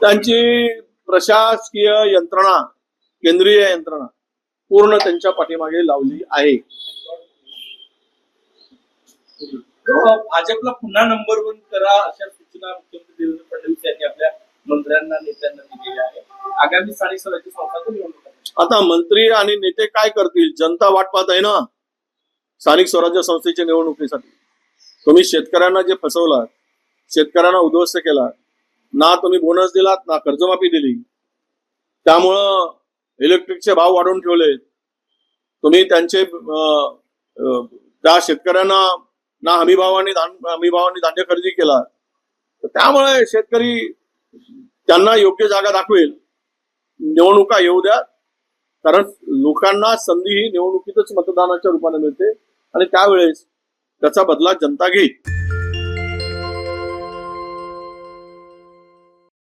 त्यांची प्रशासकीय यंत्रणा केंद्रीय यंत्रणा पूर्ण त्यांच्या पाठीमागे लावली आहे. भाजपला पुन्हा नंबर वन करा अशा सूचना मुख्यमंत्री देवेंद्र फडणवीस यांनी आपल्या मंत्र्यांना नेत्यांना दिलेल्या आहे आगामी स्थानिक स्वराज्य संस्थांच्या निवडणुका आता मंत्री आणि नेते काय करतील? जनता वाट पाहत आहे ना? स्थानिक स्वराज्य संस्थेच्या निवडणुकीसाठी. तुम्ही शेतकऱ्यांना जे फसवलात शेतकऱ्यांना उद्ध्वस्त केला ना तुम्ही बोनस दिलात ना कर्जमाफी दिली. त्यामुळं इलेक्ट्रिकचे भाव वाढवून ठेवले. तुम्ही त्यांचे त्या शेतकऱ्यांना ना हमी भावाने धान हमी भावाने धान्य खरेदी केला तर त्यामुळे शेतकरी त्यांना योग्य जागा दाखवेल. निवडणुका येऊ द्या. कारण लोकांना संधी ही निवडणुकीतच मतदानाच्या रूपाने मिळते. आणि त्यावेळेस त्याचा बदला जनता घेईल.